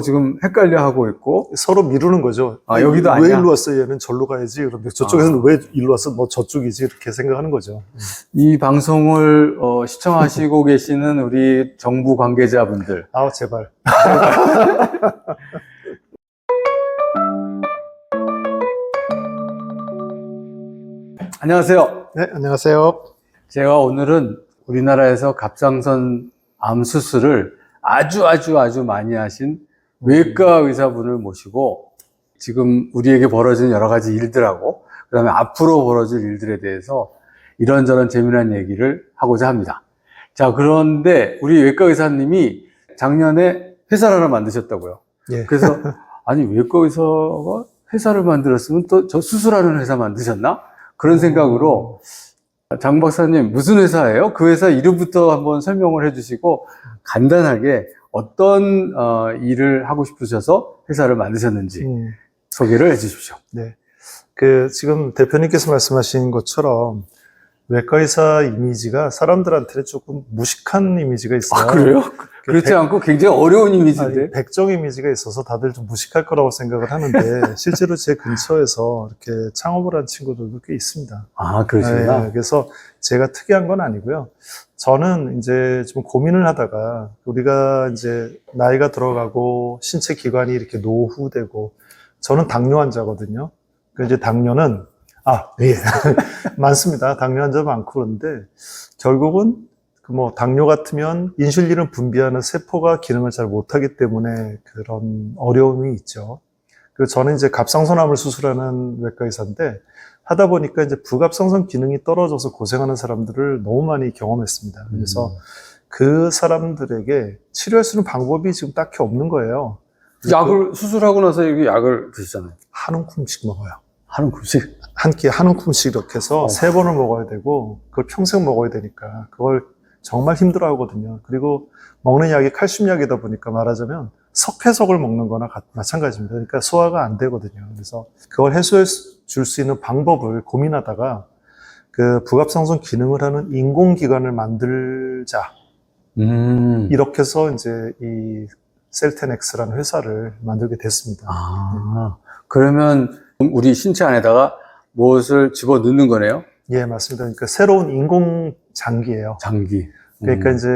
지금 헷갈려 하고 있고 서로 미루는 거죠. 아, 여기도 왜 아니야? 일로 왔어? 얘는 절로 가야지. 그런데 저쪽에서는 왜 일로 왔어? 뭐 저쪽이지. 이렇게 생각하는 거죠. 이 방송을 어, 시청하시고 계시는 우리 정부 관계자분들 아, 제발. 안녕하세요. 네, 안녕하세요. 제가 오늘은 우리나라에서 갑상선 암 수술을 아주 아주 아주 많이 하신 외과 의사분을 모시고 지금 우리에게 벌어지는 여러 가지 일들하고 그다음에 앞으로 벌어질 일들에 대해서 이런저런 재미난 얘기를 하고자 합니다. 자, 그런데 우리 외과 의사님이 작년에 회사를 하나 만드셨다고요. 예. 그래서 아니 외과 의사가 회사를 만들었으면 또 저 수술하는 회사 만드셨나? 그런 생각으로 장 박사님 무슨 회사예요? 그 회사 이름부터 한번 설명을 해주시고 간단하게 어떤 어, 일을 하고 싶으셔서 회사를 만드셨는지 음, 소개를 해주십시오. 네. 그, 지금 대표님께서 말씀하신 것처럼 외과의사 이미지가 사람들한테는 조금 무식한 이미지가 있어요. 아 그래요? 그 그렇지 백- 않고 굉장히 어려운 이미지인데. 아니, 백정 이미지가 있어서 다들 좀 무식할 거라고 생각을 하는데 실제로 제 근처에서 이렇게 창업을 한 친구들도 꽤 있습니다. 아 그러시구나. 네, 그래서 제가 특이한 건 아니고요. 저는 이제 좀 고민을 하다가 우리가 이제 나이가 들어가고 신체 기관이 이렇게 노후되고 저는 당뇨 환자거든요. 그 이제 당뇨는 아, 예. 많습니다. 당뇨 환자 많고 그런데 결국은 그뭐 당뇨 같으면 인슐린을 분비하는 세포가 기능을 잘 못하기 때문에 그런 어려움이 있죠. 그리고 저는 이제 갑상선암을 수술하는 외과 의사인데 하다 보니까 이제 부갑상선 기능이 떨어져서 고생하는 사람들을 너무 많이 경험했습니다. 그래서 음. 그 사람들에게 치료할 수 있는 방법이 지금 딱히 없는 거예요. 약을 수술하고 나서 여기 약을 드시잖아요. 한 움큼씩 먹어요. 하는 금식. 한 끼에 한 움큼씩 이렇게 해서 어. 세 번을 먹어야 되고 그걸 평생 먹어야 되니까 그걸 정말 힘들어 하거든요. 그리고 먹는 약이 칼슘 약이다 보니까 말하자면 석회석을 먹는 거나 가- 마찬가지입니다. 그러니까 소화가 안 되거든요. 그래서 그걸 해소해 줄 수 있는 방법을 고민하다가 그 부갑상선 기능을 하는 인공기관을 만들자. 음. 이렇게 해서 이제 이 셀텐엑스라는 회사를 만들게 됐습니다. 아 그러면 우리 신체 안에다가 무엇을 집어 넣는 거네요? 예, 맞습니다. 그러니까 새로운 인공 장기예요. 장기. 그러니까 음. 이제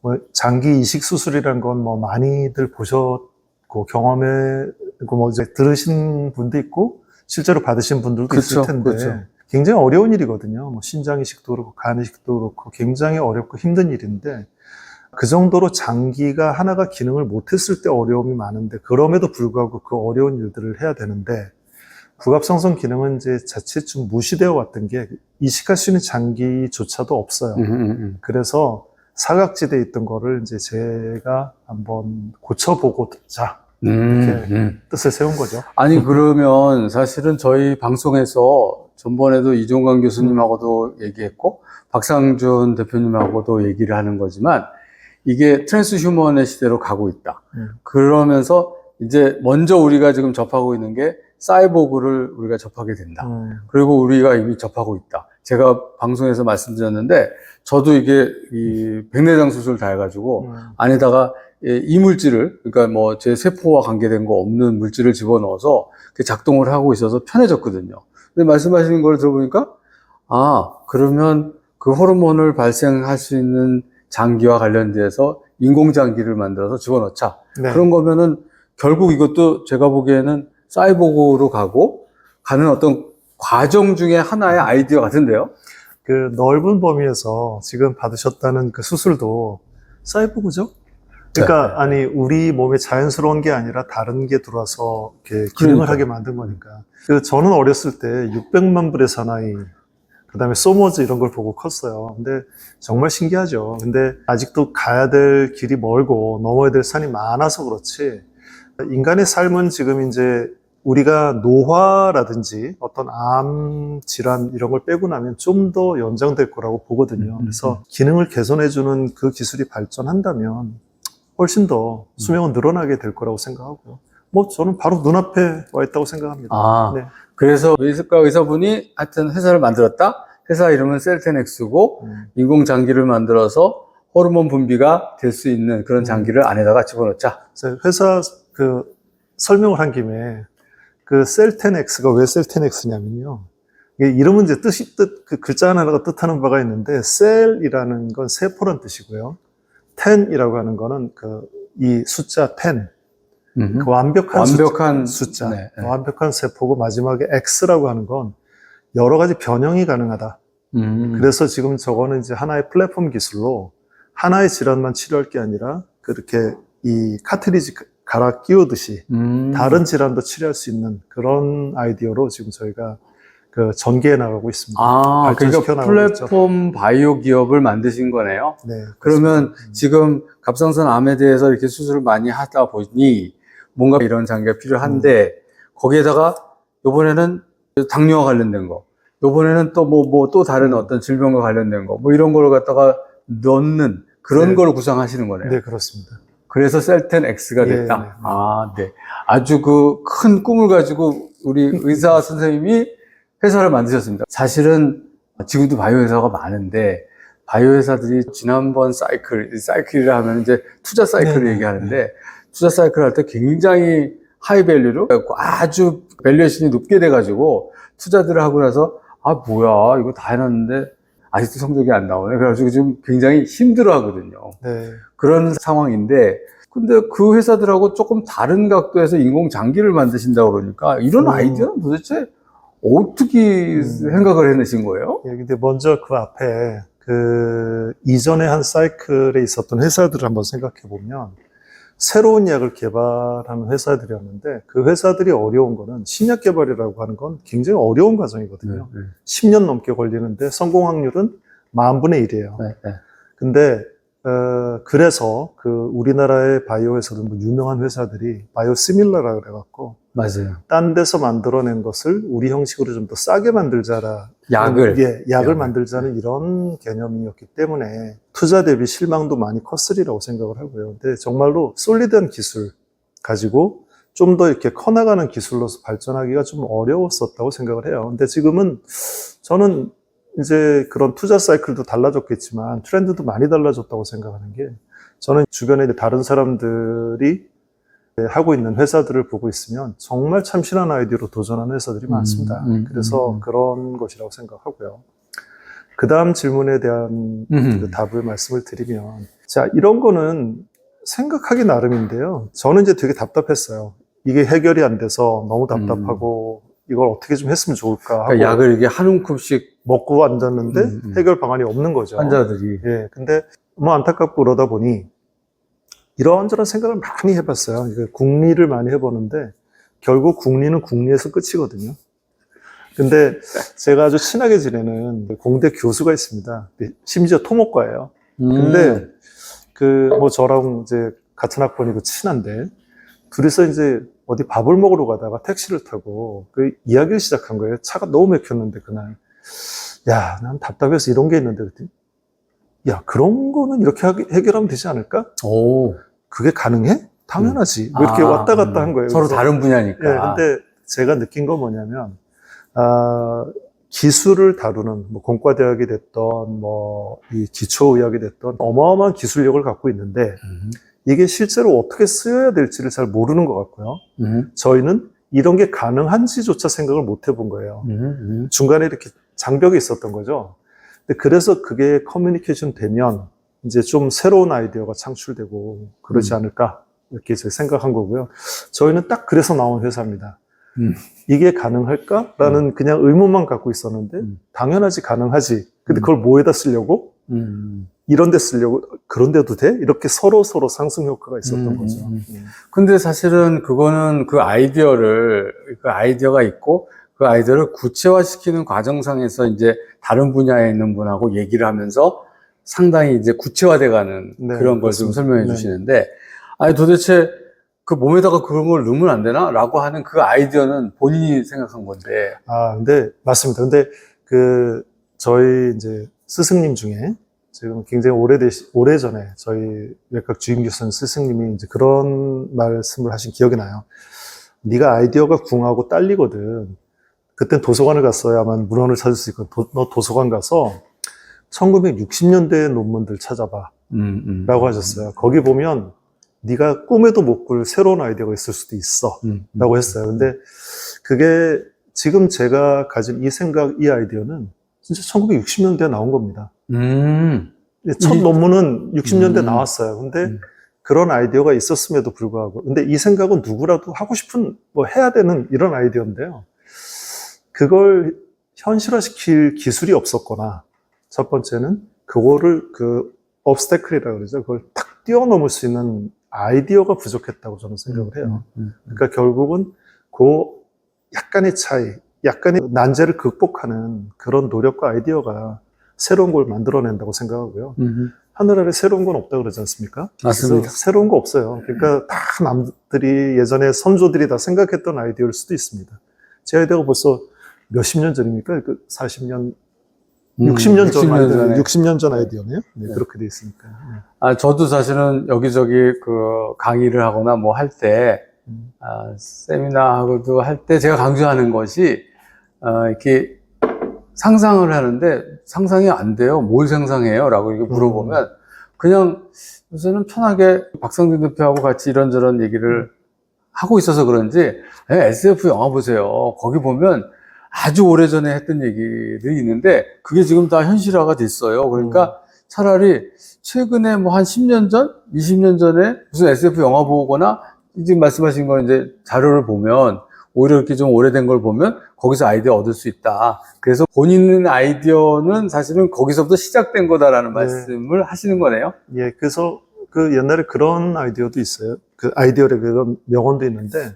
뭐 장기 이식 수술이란 건뭐 많이들 보셨고 경험해 뭐 이제 들으신 분도 있고 실제로 받으신 분들도 그렇죠, 있을 텐데 그렇죠. 굉장히 어려운 일이거든요. 뭐 신장 이식도 그렇고 간 이식도 그렇고 굉장히 어렵고 힘든 일인데 그 정도로 장기가 하나가 기능을 못했을 때 어려움이 많은데 그럼에도 불구하고 그 어려운 일들을 해야 되는데 부갑상선 기능은 이제 자칫 좀 무시되어 왔던 게 이식할 수 있는 장기조차도 없어요. 음, 음, 음. 그래서 사각지대에 있던 거를 이제 제가 한번 고쳐보고자 음, 이렇게. 음. 뜻을 세운 거죠. 아니 그러면 사실은 저희 방송에서 전번에도 이종관 교수님하고도 얘기했고 박상준 대표님하고도 얘기를 하는 거지만 이게 트랜스 휴먼의 시대로 가고 있다. 음. 그러면서 이제 먼저 우리가 지금 접하고 있는 게 사이보그를 우리가 접하게 된다. 음, 그리고 우리가 이미 접하고 있다. 제가 방송에서 말씀드렸는데 저도 이게 이 백내장 수술 다 해가지고 음, 안에다가 예, 이물질을 그러니까 뭐 제 세포와 관계된 거 없는 물질을 집어넣어서 그 작동을 하고 있어서 편해졌거든요. 근데 말씀하시는 걸 들어보니까 아 그러면 그 호르몬을 발생할 수 있는 장기와 관련돼서 인공장기를 만들어서 집어넣자. 네. 그런 거면은 결국 이것도 제가 보기에는 사이보그로 가고 가는 어떤 과정 중에 하나의 아이디어 같은데요. 그 넓은 범위에서 지금 받으셨다는 그 수술도 사이보그죠? 그러니까 아니 우리 몸에 자연스러운 게 아니라 다른 게 들어와서 이렇게 기능을 그러니까. 하게 만든 거니까. 그 저는 어렸을 때 600만 불의 사나이, 그다음에 소모즈 이런 걸 보고 컸어요. 근데 정말 신기하죠. 근데 아직도 가야 될 길이 멀고 넘어야 될 산이 많아서 그렇지. 인간의 삶은 지금 이제 우리가 노화라든지 어떤 암 질환 이런 걸 빼고 나면 좀 더 연장될 거라고 보거든요. 음, 음, 그래서 기능을 개선해주는 그 기술이 발전한다면 훨씬 더 수명은 늘어나게 될 거라고 생각하고요. 뭐 저는 바로 눈앞에 와 있다고 생각합니다. 아, 네. 그래서 외습과 의사분이 하여튼 회사를 만들었다. 회사 이름은 셀테넥스고 음, 인공 장기를 만들어서 호르몬 분비가 될 수 있는 그런 음. 장기를 안에다가 집어넣자. 회사 그 설명을 한 김에 그 셀텐X가 왜. 이게 이름은 이제 뜻이 뜻, 그 글자 하나가 뜻하는 바가 있는데 셀이라는 건 세포란 뜻이고요. 텐이라고 하는 거는 그 이 숫자 10, 음. 그 완벽한, 숫자- 완벽한 숫자, 네, 네. 완벽한 세포고 마지막에 X라고 하는 건 여러 가지 변형이 가능하다. 음. 그래서 지금 저거는 이제 하나의 플랫폼 기술로 하나의 질환만 치료할 게 아니라 그렇게 이 카트리지 갈아 끼우듯이 음. 다른 질환도 치료할 수 있는 그런 아이디어로 지금 저희가 그 전개해 나가고 있습니다. 아, 그러니까 나가고 있죠. 플랫폼 바이오 기업을 만드신 거네요. 네. 그러면 그렇습니다. 지금 갑상선 암에 대해서 이렇게 수술을 많이 하다 보니 뭔가 이런 장비가 필요한데 음. 거기에다가 이번에는 당뇨와 관련된 거, 이번에는 또 뭐 뭐 또 다른 음. 어떤 질병과 관련된 거, 뭐 이런 걸 갖다가 넣는 그런 네. 걸 구상하시는 거네요. 네, 그렇습니다. 그래서 셀텐 X가 예, 됐다. 네, 네. 아, 네. 아주 그 큰 꿈을 가지고 우리 의사 선생님이 회사를 만드셨습니다. 사실은 지금도 바이오 회사가 많은데 바이오 회사들이 지난번 사이클, 사이클이라 하면 이제 투자 사이클을 네, 네, 얘기하는데 투자 사이클 할 때 굉장히 하이 밸류로 아주 밸류에이션이 높게 돼가지고 투자들을 하고 나서 아 뭐야 이거 다 해놨는데 아직도 성적이 안 나오네. 그래가지고 좀 굉장히 힘들어 하거든요. 네. 그런 상황인데 근데 그 회사들하고 조금 다른 각도에서 인공 장기를 만드신다고 그러니까 이런 음. 아이디어는 도대체 어떻게 음. 생각을 해내신 거예요? 예, 근데 먼저 그 앞에 그 이전에 한 사이클에 있었던 회사들을 한번 생각해 보면 새로운 약을 개발하는 회사들이었는데 그 회사들이 어려운 거는 신약 개발이라고 하는 건 굉장히 어려운 과정이거든요. 네, 10년 넘게 걸리는데 성공 확률은 만 분의 1이에요. 네, 네. 근데 어, 그래서 그 우리나라의 바이오 회사들 뭐 유명한 회사들이 바이오 시밀러라 그래갖고 맞아요. 딴 데서 만들어낸 것을 우리 형식으로 좀 더 싸게 만들자라 약을. 예, 약을 약을. 만들자는 이런 개념이었기 때문에 투자 대비 실망도 많이 컸으리라고 생각을 하고요. 근데 정말로 솔리드한 기술 가지고 좀 더 이렇게 커나가는 기술로서 발전하기가 좀 어려웠었다고 생각을 해요. 근데 지금은 저는 이제 그런 투자 사이클도 달라졌겠지만 트렌드도 많이 달라졌다고 생각하는 게 저는 주변에 다른 사람들이 하고 있는 회사들을 보고 있으면 정말 참신한 아이디어로 도전하는 회사들이 많습니다. 음, 음, 그래서 음, 음. 그런 것이라고 생각하고요. 그 다음 질문에 대한 음. 그 답을 말씀을 드리면, 자, 이런 거는 생각하기 나름인데요. 저는 이제 되게 답답했어요. 이게 해결이 안 돼서 너무 답답하고, 이걸 어떻게 좀 했으면 좋을까 하고, 음. 그러니까 약을 이게 한 움큼씩 먹고 앉았는데 음, 음. 해결 방안이 없는 거죠. 환자들이 예, 근데 뭐 안타깝고 그러다 보니 이런저런 생각을 많이 해봤어요. 국리를 많이 해보는데 결국 국리는 국리에서 끝이거든요. 근데 제가 아주 친하게 지내는 공대 교수가 있습니다. 심지어 토목과예요. 근데 음. 그뭐 저랑 이제 같은 학번이고 친한데 둘이서 이제 어디 밥을 먹으러 가다가 택시를 타고 그 이야기를 시작한 거예요. 차가 너무 막혔는데 그날 야, 난 답답해서 이런 게 있는데 그랬더니 야, 그런 거는 이렇게 해결하면 되지 않을까? 오. 그게 가능해? 당연하지. 뭐 이렇게 아, 왔다 갔다 음. 한 거예요. 서로 그래서 다른 분야니까. 예, 근데 제가 느낀 건 뭐냐면, 아, 기술을 다루는, 뭐, 공과대학이 됐던, 뭐, 이 기초의학이 됐던, 어마어마한 기술력을 갖고 있는데, 음. 이게 실제로 어떻게 쓰여야 될지를 잘 모르는 것 같고요. 음. 저희는 이런 게 가능한지조차 생각을 못 해본 거예요. 음. 음. 중간에 이렇게 장벽이 있었던 거죠. 근데 그래서 그게 커뮤니케이션 되면, 이제 좀 새로운 아이디어가 창출되고, 그러지 음. 않을까. 이렇게 제가 생각한 거고요. 저희는 딱 그래서 나온 회사입니다. 음. 이게 가능할까라는 그냥 의문만 갖고 있었는데 음. 당연하지 가능하지. 근데 음. 그걸 뭐에다 쓰려고? 음. 이런 데 쓰려고 그런데도 돼? 이렇게 서로 서로 상승 효과가 있었던 음, 거죠. 음, 음. 근데 사실은 그거는 그 아이디어를, 그 아이디어가 있고 그 아이디어를 구체화시키는 과정상에서 이제 다른 분야에 있는 분하고 얘기를 하면서 상당히 이제 구체화돼 가는 네, 그런 걸 좀. 설명해 네. 주시는데 아니 도대체 그 몸에다가 그런 걸 넣으면 안 되나? 라고 하는 그 아이디어는 본인이 생각한 건데. 아, 근데 맞습니다. 근데 그 저희 이제 스승님 중에 지금 굉장히 오래되시 오래 전에 저희 외과 주임 교수님 스승님이 이제 그런 말씀을 하신 기억이 나요. 네가 아이디어가 궁하고 딸리거든. 그땐 도서관을 갔어야만 문헌을 찾을 수 있고 도, 너 도서관 가서 1960년대 논문들 찾아봐. 음, 음. 라고 하셨어요. 거기 보면 네가 꿈에도 못 꿀 새로운 아이디어가 있을 수도 있어. 음. 라고 했어요. 근데 그게 지금 제가 가진 이 생각, 이 아이디어는 진짜 1960년대에 나온 겁니다. 음. 첫 이- 논문은 60년대 음. 나왔어요. 근데 음. 그런 아이디어가 있었음에도 불구하고. 근데 이 생각은 누구라도 하고 싶은, 뭐 해야 되는 이런 아이디어인데요. 그걸 현실화시킬 기술이 없었거나, 첫 번째는 그거를 그, obstacle이라고 그러죠. 그걸 탁 뛰어넘을 수 있는 아이디어가 부족했다고 저는 생각을 해요. 음. 그러니까 결국은 그 약간의 차이, 약간의 난제를 극복하는 그런 노력과 아이디어가 새로운 걸 만들어낸다고 생각하고요. 음. 하늘 아래 새로운 건 없다 그러지 않습니까? 맞습니다. 새로운 거 없어요. 그러니까 다 남들이 예전에 선조들이 다 생각했던 아이디어일 수도 있습니다. 제 아이디어가 벌써 몇십 년 전입니까? 그 40년, 음, 60년 전 60년 아이디어, 전에. 60년 전 아이디어네요. 네, 네. 그렇게 돼 있으니까. 네. 아, 저도 사실은 여기저기 그 강의를 하거나 뭐 할 때, 음. 아, 세미나하고도 할 때 제가 강조하는 것이, 어, 이렇게 상상을 하는데 상상이 안 돼요. 뭘 상상해요? 라고 이렇게 물어보면 그냥 요새는 편하게 박성준 대표하고 같이 이런저런 얘기를 하고 있어서 그런지 에, SF 영화 보세요. 거기 보면 아주 오래전에 했던 얘기들이 있는데 그게 지금 다 현실화가 됐어요. 그러니까 차라리 최근에 뭐 한 10년 전, 20년 전에 무슨 SF 영화 보거나 지금 말씀하신 거 이제 자료를 보면 오히려 이렇게 좀 오래된 걸 보면 거기서 아이디어 얻을 수 있다. 그래서 본인의 아이디어는 사실은 거기서부터 시작된 거다라는 네. 말씀을 하시는 거네요. 예, 그래서 그 옛날에 그런 아이디어도 있어요. 그 아이디어의 그런 명언도 있는데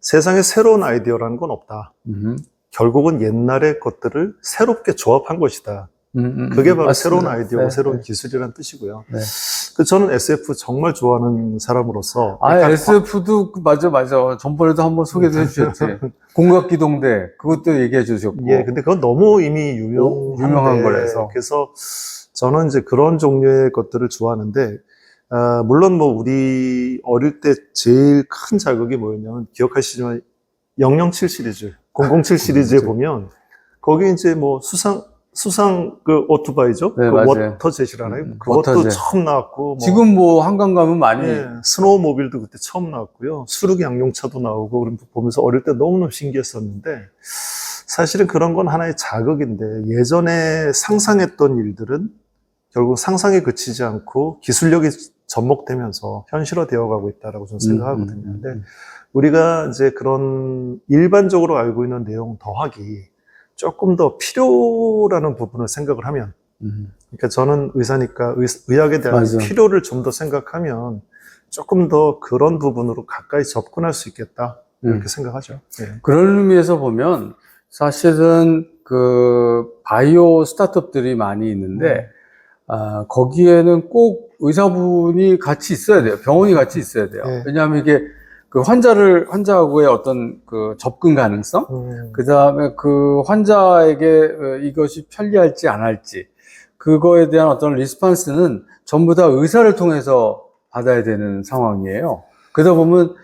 세상에 새로운 아이디어라는 건 없다. 음, 결국은 옛날의 것들을 새롭게 조합한 것이다. 음, 음, 그게 음, 바로 맞습니다. 새로운 아이디어고 네, 새로운 네. 기술이라는 뜻이고요. 네. 그 저는 SF 정말 좋아하는 사람으로서 아, SF도 맞아, 맞아. 전번에도 한번 소개도 해주셨지. 공각기동대 그것도 얘기해 주셨고. 예, 근데 그건 너무 이미 오, 유명한 거라서. 그래서 저는 이제 그런 종류의 것들을 좋아하는데, 아, 물론 뭐 우리 어릴 때 제일 큰 자극이 뭐였냐면 기억하시지만 007 시리즈, 007 시리즈에. 보면 거기 이제 뭐 수상 수상 그 오토바이죠, 네, 그 맞아요. 워터 젯이라나요? 음, 그것도 워터젯. 처음 나왔고, 뭐 지금 뭐 한강 가면 많이 예, 스노우모빌도 그때 처음 나왔고요. 수륙 양용차도 나오고 그런 거 보면서 어릴 때 너무너무 신기했었는데 사실은 그런 건 하나의 자극인데 예전에 상상했던 일들은 결국 상상에 그치지 않고 기술력이 접목되면서 현실화되어 가고 있다라고 저는 생각하거든요. 음, 음, 근데 음. 우리가 이제 그런 일반적으로 알고 있는 내용 더하기 조금 더 필요라는 부분을 생각을 하면 음. 그러니까 저는 의사니까 의, 학에 대한 맞아. 필요를 좀 더 생각하면 조금 더 그런 부분으로 가까이 접근할 수 있겠다 이렇게 음. 생각하죠. 네. 그런 의미에서 보면 사실은 그 바이오 스타트업들이 많이 있는데 아, 거기에는 꼭 의사분이 같이 있어야 돼요. 병원이 같이 있어야 돼요. 네. 왜냐하면 이게 그 환자를 환자하고의 어떤 그 접근 가능성, 음, 그 다음에 그 환자에게 어, 이것이 편리할지 안 할지, 그거에 대한 어떤 리스판스는 전부 다 의사를 통해서 받아야 되는 상황이에요. 그러다 보면,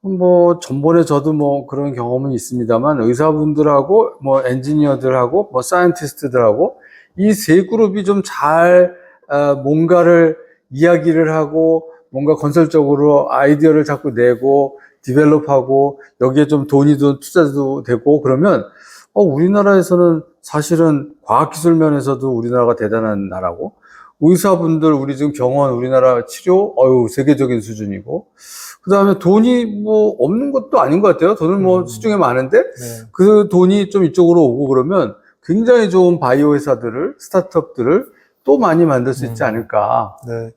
뭐, 전번에 저도 뭐 그런 경험은 있습니다만, 의사분들하고, 뭐, 엔지니어들하고, 뭐, 사이언티스트들하고, 이 세 그룹이 좀 잘, 어, 뭔가를 이야기를 하고, 뭔가 건설적으로 아이디어를 자꾸 내고, 디벨롭하고, 여기에 좀 돈이 도 투자도 되고, 그러면, 어, 우리나라에서는 사실은 과학기술 면에서도 우리나라가 대단한 나라고, 의사분들, 우리 지금 병원, 우리나라 치료, 어유 세계적인 수준이고, 그 다음에 돈이 뭐 없는 것도 아닌 것 같아요. 돈은 뭐 음. 수중에 많은데, 네. 그 돈이 좀 이쪽으로 오고 그러면 굉장히 좋은 바이오 회사들을, 스타트업들을 또 많이 만들 수 있지 음. 않을까. 네.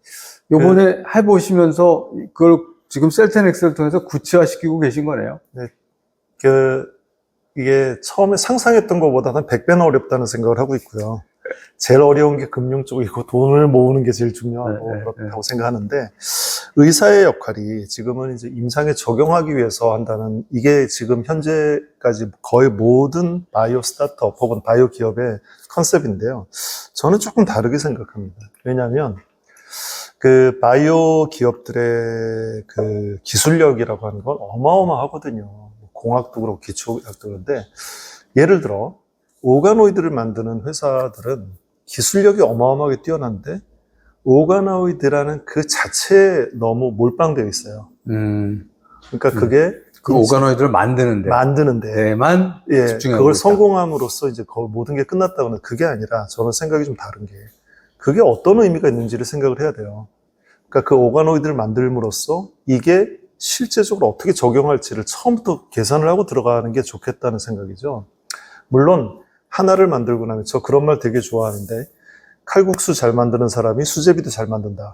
요번에 해보시면서 그걸 지금 셀텐엑스를 통해서 구체화시키고 계신 거네요. 그 이게 처음에 상상했던 것보다는 100배는 어렵다는 생각을 하고 있고요. 제일 어려운 게 금융 쪽이고 돈을 모으는 게 제일 중요하고 네, 네, 그렇다고 생각하는데 의사의 역할이 지금은 이제 임상에 적용하기 위해서 한다는 이게 지금 현재까지 거의 모든 바이오 스타트업 혹은 바이오 기업의 컨셉인데요. 저는 조금 다르게 생각합니다. 왜냐하면 그 바이오 기업들의 그 기술력이라고 하는 건 어마어마하거든요. 공학도 그렇고 기초학도 그런데 예를 들어 오가노이드를 만드는 회사들은 기술력이 어마어마하게 뛰어난데 오가노이드라는 그 자체에 너무 몰빵되어 있어요. 음, 그러니까 그게 그 오가노이드를 만드는데 만드는데 데만 예, 그걸. 성공함으로써 이제 거- 모든 게 끝났다고는 그게 아니라 저는 생각이 좀 다른 게 그게 어떤 의미가 있는지를 생각을 해야 돼요. 그러니까 그 오가노이드를 만들므로써 이게 실제적으로 어떻게 적용할지를 처음부터 계산을 하고 들어가는 게 좋겠다는 생각이죠. 물론 하나를 만들고 나면 저 그런 말 되게 좋아하는데 칼국수 잘 만드는 사람이 수제비도 잘 만든다.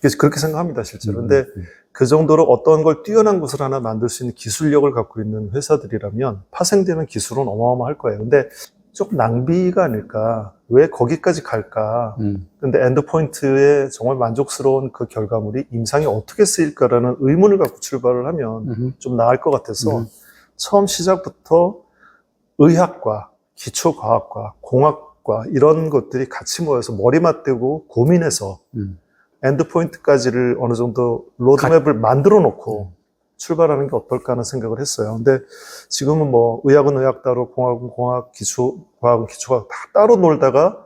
그래서 그렇게 생각합니다, 실제로. 근데 음, 그 정도로 어떤 걸 뛰어난 것을 하나 만들 수 있는 기술력을 갖고 있는 회사들이라면 파생되는 기술은 어마어마할 거예요. 근데 조금 낭비가 아닐까. 왜 거기까지 갈까. 음, 근데 엔드포인트에 정말 만족스러운 그 결과물이 임상에 어떻게 쓰일까라는 의문을 갖고 출발을 하면 음, 좀 나을 것 같아서 음. 처음 시작부터 의학과, 기초과학과, 공학과 이런 것들이 같이 모여서 머리 맞대고 고민해서 음. 엔드포인트까지를 어느 정도 로드맵을 만들어 놓고 출발하는 게 어떨까 하는 생각을 했어요. 근데 지금은 뭐 의학은 의학 따로 공학은 공학, 기초, 과학은 기초과학 다 따로 놀다가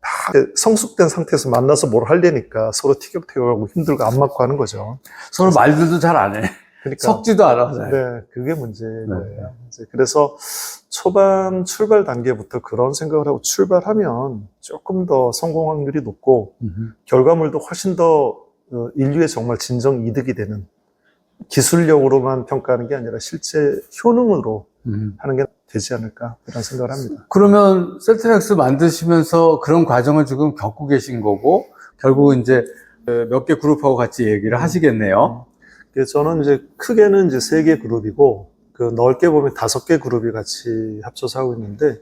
다 성숙된 상태에서 만나서 뭘 하려니까 서로 티격태격하고 힘들고 안 맞고 하는 거죠. 서로 말들도 잘 안 해. 그러니까 섞지도 않아. 잘. 네, 그게 문제인 거예요. 이제 그래서 초반 출발 단계부터 그런 생각을 하고 출발하면 조금 더 성공 확률이 높고 음, 결과물도 훨씬 더 어, 인류에 정말 진정 이득이 되는 기술력으로만 평가하는 게 아니라 실제 효능으로 음. 하는 게 되지 않을까 그런 생각을 합니다. 그러면 셀트렉스 만드시면서 그런 과정을 지금 겪고 계신 거고 결국 이제 몇 개 그룹하고 같이 얘기를 하시겠네요. 그래서 저는 이제 크게는 이제 세 개 그룹이고 그 넓게 보면 다섯 개 그룹이 같이 합쳐서 하고 있는데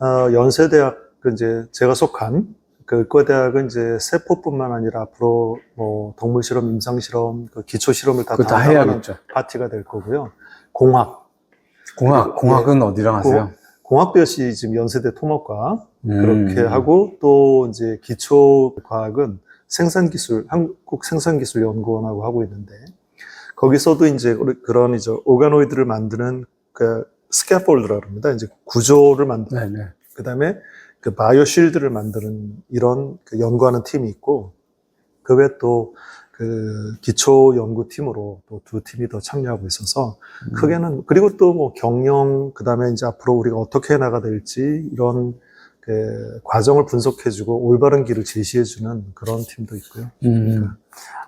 어, 연세대학 그 이제 제가 속한 그 의과대학은 이제 세포뿐만 아니라 앞으로 뭐 동물 실험, 임상 실험, 그 기초 실험을 다 다 해야겠죠. 파티가 될 거고요. 공학, 공학, 공학은 어디랑 하세요? 공학배시 지금 연세대 토목과 음. 그렇게 하고 또 이제 기초 과학은 생산기술 한국 생산기술연구원하고 하고 있는데 거기서도 이제 그런 이제 오가노이드를 만드는 그 스캐폴드라고 합니다. 이제 구조를 만드는 네네. 그다음에 그 바이오 쉴드를 만드는 이런 그 연구하는 팀이 있고 그 외에 또 그 기초 연구팀으로 또 두 팀이 더 참여하고 있어서 음. 크게는 그리고 또 뭐 경영 그다음에 이제 앞으로 우리가 어떻게 해 나가 될지 이런 그 과정을 분석해주고 올바른 길을 제시해주는 그런 팀도 있고요. 음.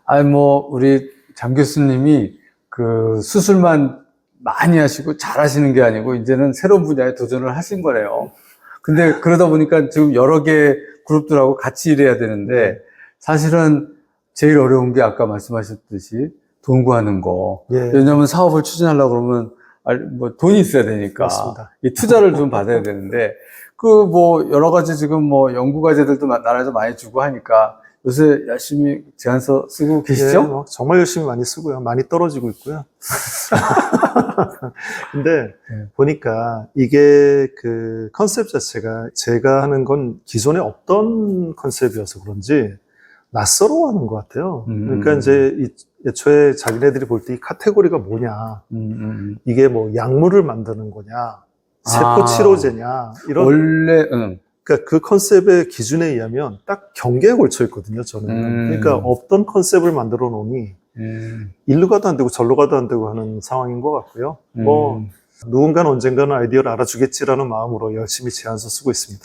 아니, 뭐, 우리 장 교수님이 그 수술만 많이 하시고 잘 하시는 게 아니고, 이제는 새로운 분야에 도전을 하신 거네요. 근데 그러다 보니까 지금 여러 개 그룹들하고 같이 일해야 되는데, 사실은 제일 어려운 게 아까 말씀하셨듯이 돈 구하는 거. 예, 왜냐면 사업을 추진하려고 그러면, 알- 뭐 돈이 있어야 되니까. 맞습니다. 이 투자를 좀 받아야 되는데, 그 뭐 여러 가지 지금 뭐 연구 과제들도 마- 나라에서 많이 주고 하니까 요새 열심히 제안서 쓰고 계시죠? 예, 뭐 정말 열심히 많이 쓰고요. 많이 떨어지고 있고요. 근데 네. 보니까 이게 그 컨셉 자체가 제가 하는 건 기존에 없던 컨셉이어서 그런지 낯설어 하는 것 같아요. 음. 그러니까 이제 이- 애초에 자기네들이 볼 때 이 카테고리가 뭐냐, 음, 음. 이게 뭐 약물을 만드는 거냐, 세포 아. 치료제냐, 이런 원래 응. 그러니까 그 컨셉의 기준에 의하면 딱 경계에 걸쳐 있거든요, 저는. 음. 그러니까 없던 컨셉을 만들어 놓으니 음, 일로 가도 안 되고 절로 가도 안 되고 하는 상황인 것 같고요. 뭐 음. 누군가는 언젠가는 아이디어를 알아주겠지라는 마음으로 열심히 제안서 쓰고 있습니다.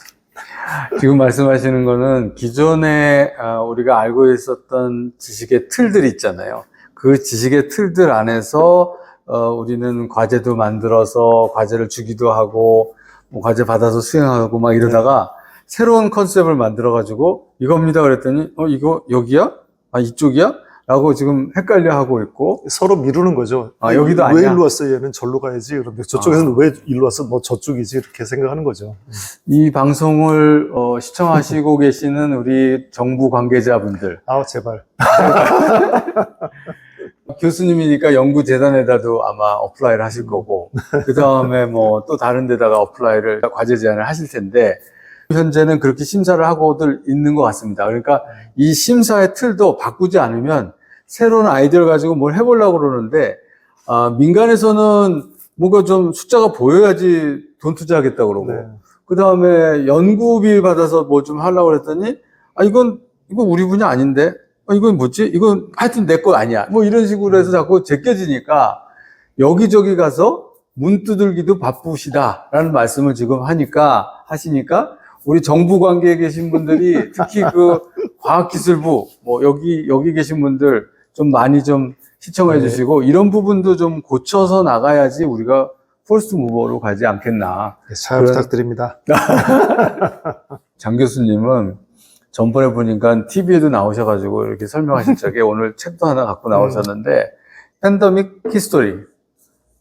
지금 말씀하시는 거는 기존에 아, 우리가 알고 있었던 지식의 틀들 있잖아요. 그 지식의 틀들 안에서 어, 우리는 과제도 만들어서 과제를 주기도 하고 뭐 과제 받아서 수행하고 막 이러다가 새로운 컨셉을 만들어 가지고 이겁니다 그랬더니 어 이거 여기야? 아 이쪽이야? 라고 지금 헷갈려 하고 있고 서로 미루는 거죠. 아, 여기도 왜 아니야? 아. 일로 왔어? 얘는 절로 가야지. 그런데 저쪽에서는 왜 일로 왔어? 뭐 저쪽이지. 이렇게 생각하는 거죠. 이 방송을 어, 시청하시고 계시는 우리 정부 관계자분들 아, 제발. 교수님이니까 연구재단에다도 아마 어플라이를 하실 거고, 그 다음에 뭐 또 다른 데다가 어플라이를 과제 제안을 하실 텐데, 현재는 그렇게 심사를 하고들 있는 것 같습니다. 그러니까 이 심사의 틀도 바꾸지 않으면 새로운 아이디어를 가지고 뭘 해보려고 그러는데, 아, 민간에서는 뭔가 좀 숫자가 보여야지 돈 투자하겠다 그러고, 네. 그 다음에 연구비 받아서 뭐 좀 하려고 그랬더니, 아, 이건 이거 우리 분야 아닌데? 어, 이건 뭐지? 이건 하여튼 내 거 아니야. 뭐 이런 식으로 해서 자꾸 제껴지니까 여기저기 가서 문 두들기도 바쁘시다라는 말씀을 지금 하니까, 하시니까 우리 정부 관계에 계신 분들이 특히 그 과학기술부, 뭐 여기, 여기 계신 분들 좀 많이 좀 시청해 네. 주시고 이런 부분도 좀 고쳐서 나가야지 우리가 폴스트 무버로 가지 않겠나. 네, 잘. 부탁드립니다. 장 교수님은 전번에 보니까 TV에도 나오셔가지고 이렇게 설명하신 적에 오늘 책도 하나 갖고 나오셨는데 팬더믹 히스토리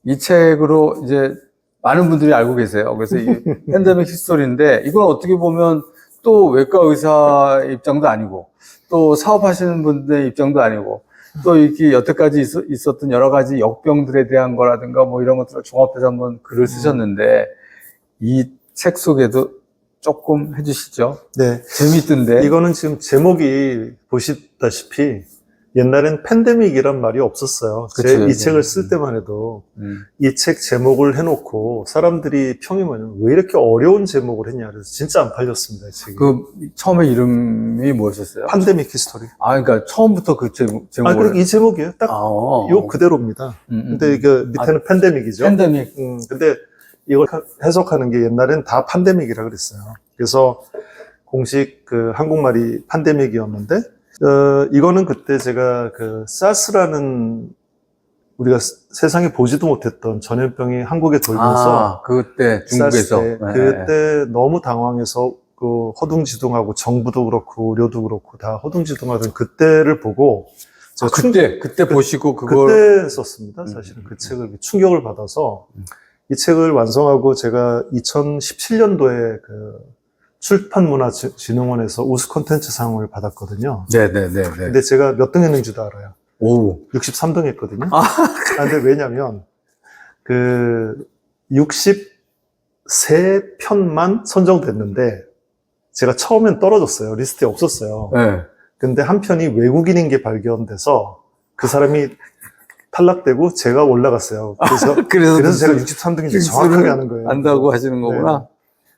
이 책으로 이제 많은 분들이 알고 계세요. 그래서 이 팬더믹 히스토리인데 이건 어떻게 보면 또 외과 의사 입장도 아니고 또 사업하시는 분들의 입장도 아니고 또 이렇게 여태까지 있- 있었던 여러 가지 역병들에 대한 거라든가 뭐 이런 것들을 종합해서 한번 글을 쓰셨는데 이책 소개도 조금 해주시죠. 네. 재밌던데. 이거는 지금 제목이 보시다시피 옛날엔 팬데믹이란 말이 없었어요. 제이 네. 책을 쓸 때만 해도 음. 이책 제목을 해놓고 사람들이 평이 뭐냐면 왜 이렇게 어려운 제목을 했냐 그래서 진짜 안 팔렸습니다. 이 책이. 그 처음에 이름이 뭐였었어요? 팬데믹 히스토리. 아, 그러니까 처음부터 그 제목, 아. 그리고 이 제목이에요. 딱 아, 요 그대로입니다. 음, 음, 근데 이게 밑에는 팬데믹이죠. 팬데믹. 음, 근데 이걸 해석하는 게 옛날엔 다 판데믹이라 그랬어요. 그래서 공식 그 한국말이 판데믹이었는데, 어, 이거는 그때 제가 그 사스라는 우리가 스- 세상에 보지도 못했던 전염병이 한국에 돌면서 아, 그때 중국에서. 때, 네. 그때 너무 당황해서 그 허둥지둥하고 정부도 그렇고 의료도 그렇고 다 허둥지둥하던 그때를 보고 아, 제가 충- 그때, 그때 보시고 그걸. 그때 썼습니다. 사실은 음, 그 음. 책을 충격을 받아서 음. 이 책을 완성하고 제가 2017년도에 그 출판문화진흥원에서 우수 콘텐츠 상을 받았거든요. 네네네. 네. 근데 제가 몇 등 했는지도 알아요. 오. 63등 했거든요. 아. 근데 왜냐면 그 63편만 선정됐는데 제가 처음엔 떨어졌어요. 리스트에 없었어요. 네. 근데 한 편이 외국인인 게 발견돼서 그 사람이 탈락되고 제가 올라갔어요. 그래서 그래서, 그래서 제가 그 63등인지 정확하게 아는 거예요. 안다고 하시는 거구나.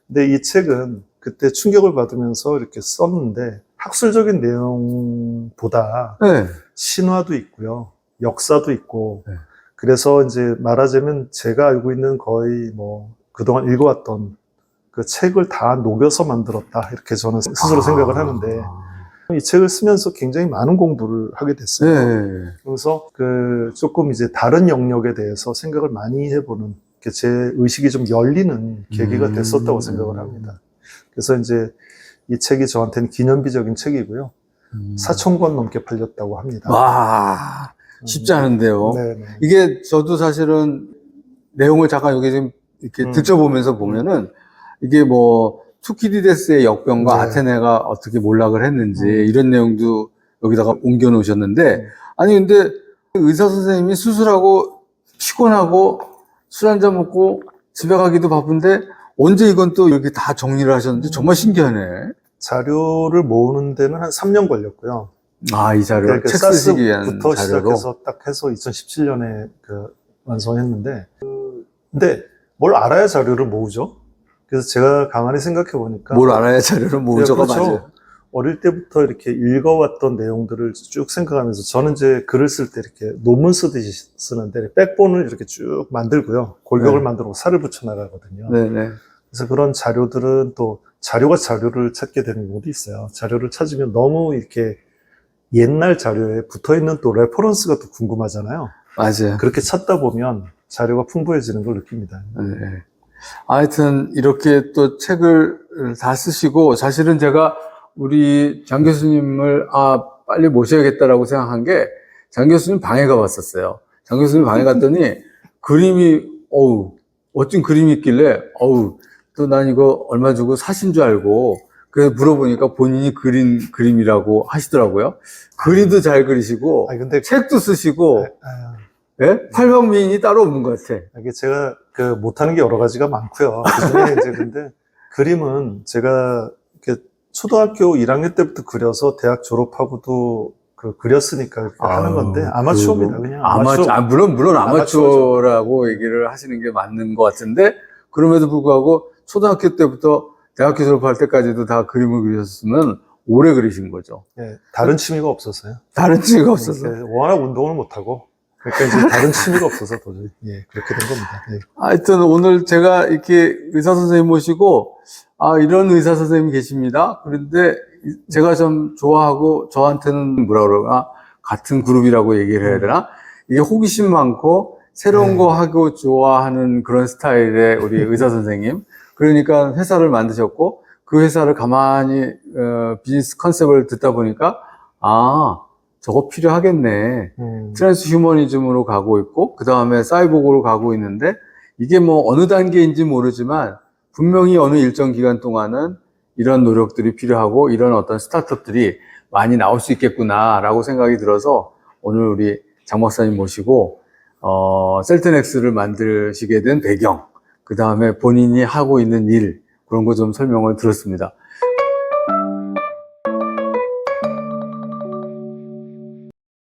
근데 이 책은 그때 충격을 받으면서 이렇게 썼는데 학술적인 내용보다 네. 신화도 있고요. 역사도 있고. 네. 그래서 이제 말하자면 제가 알고 있는 거의 뭐 그동안 읽어왔던 그 책을 다 녹여서 만들었다. 이렇게 저는 스스로 아. 생각을 하는데 이 책을 쓰면서 굉장히 많은 공부를 하게 됐어요. 네. 그래서 그 조금 이제 다른 영역에 대해서 생각을 많이 해보는 제 의식이 좀 열리는 계기가 음. 됐었다고 생각을 합니다. 그래서 이제 이 책이 저한테는 기념비적인 책이고요. 음. 4천 권 넘게 팔렸다고 합니다. 와, 쉽지 않은데요. 네, 네. 이게 저도 사실은 내용을 잠깐 여기 지금 이렇게 음. 들춰보면서 보면은 이게 뭐 투키디데스의 역병과 네. 아테네가 어떻게 몰락을 했는지 음. 이런 내용도 여기다가 옮겨 놓으셨는데 음. 아니 근데 의사 선생님이 수술하고 피곤하고 술 한잔 먹고 집에 가기도 바쁜데 언제 이건 또 이렇게 다 정리를 하셨는지 정말 신기하네. 자료를 모으는 데는 한 3년 걸렸고요. 아, 이 자료. 그러니까 책 쓰시기 위한 자료로. 시작해서 딱 해서 2017년에 그 완성했는데, 그- 근데 뭘 알아야 자료를 모으죠? 그래서 제가 가만히 생각해 보니까 뭘 알아야 자료를 모으죠가 그렇죠. 맞아요. 어릴 때부터 이렇게 읽어왔던 내용들을 쭉 생각하면서 저는 이제 글을 쓸 때 이렇게 논문 쓰듯이 쓰는데 백본을 이렇게 쭉 만들고요. 골격을 네. 만들고 살을 붙여 나가거든요. 네 네. 그래서 그런 자료들은 또 자료가 자료를 찾게 되는 경우도 있어요. 자료를 찾으면 너무 이렇게 옛날 자료에 붙어 있는 또 레퍼런스가 또 궁금하잖아요. 맞아요. 그렇게 찾다 보면 자료가 풍부해지는 걸 느낍니다. 네. 하여튼 이렇게 또 책을 다 쓰시고 사실은 제가 우리 장 교수님을 아 빨리 모셔야겠다라고 생각한 게 장 교수님 방에 가봤었어요. 장 교수님 방에 갔더니 그림이 어우 멋진 그림이 있길래 어우 또 난 이거 얼마 주고 사신 줄 알고 그래서 물어보니까 본인이 그린 그림이라고 하시더라고요. 그림도 잘 그리시고 아 근데 책도 쓰시고 아, 예? 팔방미인이 따로 없는 것 같아. 이게 제가 그 못하는 게 여러 가지가 많고요. 그중에 이제 근데 그림은 제가 이렇게 초등학교 1학년 때부터 그려서 대학 졸업하고도 그 그렸으니까 이렇게 하는 건데 아마추어입니다. 그리고 그냥 아마추어. 아, 물론, 물론. 아마추어라고 얘기를 하시는 게 맞는 것 같은데, 그럼에도 불구하고 초등학교 때부터 대학교 졸업할 때까지도 다 그림을 그리셨으면 오래 그리신 거죠. 예, 다른 취미가 없었어요. 다른 취미가. 예, 워낙 운동을 못하고 그러니까 이제 다른 취미가 없어서 도저히 예, 그렇게 된 겁니다. 예. 하여튼 오늘 제가 이렇게 의사 선생님 모시고 아 이런 의사 선생님 계십니다. 그런데 제가 좀 좋아하고 저한테는 뭐라 그러나 같은 그룹이라고 얘기를 해야 되나? 이게 호기심 많고 새로운 네. 거 하고 좋아하는 그런 스타일의 우리 의사 선생님. 그러니까 회사를 만드셨고 그 회사를 가만히 어, 비즈니스 컨셉을 듣다 보니까 아 저거 필요하겠네. 음, 트랜스 휴머니즘으로 가고 있고 그 다음에 사이보그로 가고 있는데 이게 뭐 어느 단계인지 모르지만 분명히 어느 일정 기간 동안은 이런 노력들이 필요하고 이런 어떤 스타트업들이 많이 나올 수 있겠구나라고 생각이 들어서 오늘 우리 장 박사님 모시고 어, 셀트넥스를 만드시게 된 배경 그 다음에 본인이 하고 있는 일 그런 거 좀 설명을 들었습니다.